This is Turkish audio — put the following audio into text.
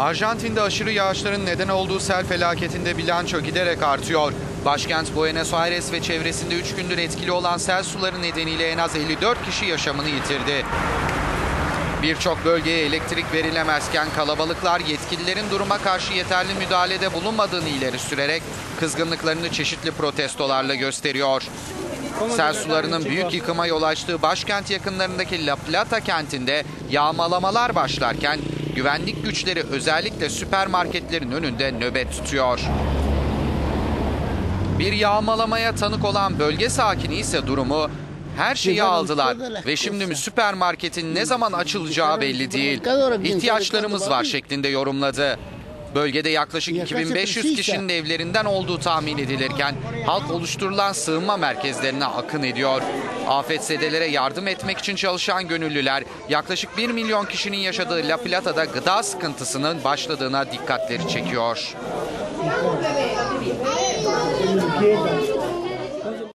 Arjantin'de aşırı yağışların neden olduğu sel felaketinde bilanço giderek artıyor. Başkent Buenos Aires ve çevresinde 3 gündür etkili olan sel suları nedeniyle en az 54 kişi yaşamını yitirdi. Birçok bölgeye elektrik verilemezken kalabalıklar yetkililerin duruma karşı yeterli müdahalede bulunmadığını ileri sürerek kızgınlıklarını çeşitli protestolarla gösteriyor. Sel sularının büyük yıkıma yol açtığı başkent yakınlarındaki La Plata kentinde yağmalamalar başlarken güvenlik güçleri özellikle süpermarketlerin önünde nöbet tutuyor. Bir yağmalamaya tanık olan bölge sakini ise durumu her şeyi aldılar ve şimdi süpermarketin ne zaman açılacağı belli değil. İhtiyaçlarımız var şeklinde yorumladı. Bölgede yaklaşık 2500 kişinin evlerinden olduğu tahmin edilirken halk oluşturulan sığınma merkezlerine akın ediyor. Afetzedelere yardım etmek için çalışan gönüllüler yaklaşık 1 milyon kişinin yaşadığı La Plata'da gıda sıkıntısının başladığına dikkatleri çekiyor.